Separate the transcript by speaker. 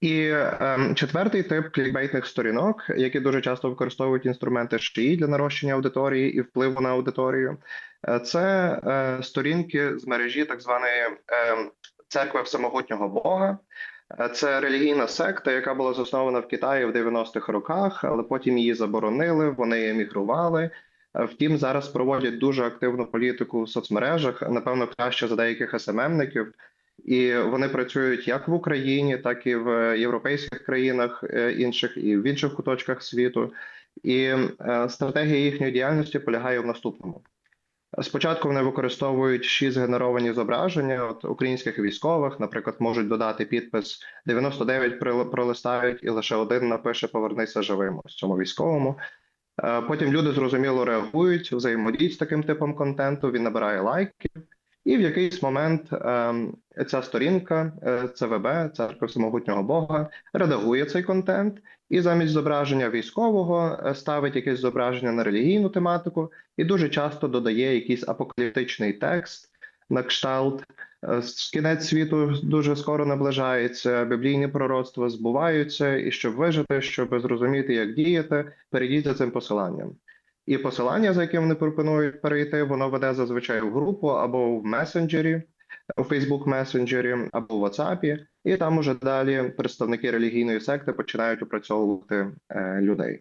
Speaker 1: І ем, четвертий тип клікбейтних сторінок, які дуже часто використовують інструменти ШІ для нарощення аудиторії і впливу на аудиторію, е, це е, сторінки з мережі так званої ем, церкви всемогутнього Бога. Е, Це релігійна секта, яка була заснована в Китаї в 90-х роках, але потім її заборонили, вони емігрували. Е, Втім, зараз проводять дуже активну політику в соцмережах, напевно, краще за деяких СММників. І вони працюють як в Україні, так і в європейських країнах е, інших, і в інших куточках світу. І е, стратегія їхньої діяльності полягає в наступному. Спочатку вони використовують шість згенеровані зображення от українських військових, наприклад, можуть додати підпис 99 прил- пролистають, і лише один напише Повернися живим ось цьому військовому. Е, Потім люди зрозуміло реагують, взаємодіють з таким типом контенту. Він набирає лайки, і в якийсь момент ем, ця сторінка е, ЦВБ, церква всемогутнього Бога, редагує цей контент і замість зображення військового е, ставить якесь зображення на релігійну тематику, і дуже часто додає якийсь апокаліптичний текст на кшталт. е, Кінець світу дуже скоро наближається, біблійні пророцтва збуваються, і щоб вижити, щоб зрозуміти, як діяти, перейдіть за цим посиланням. І посилання, за яким вони пропонують перейти, воно веде зазвичай в групу або в месенджері, у Facebook месенджері, або в WhatsApp, і там уже далі представники релігійної секти починають опрацьовувати е, людей.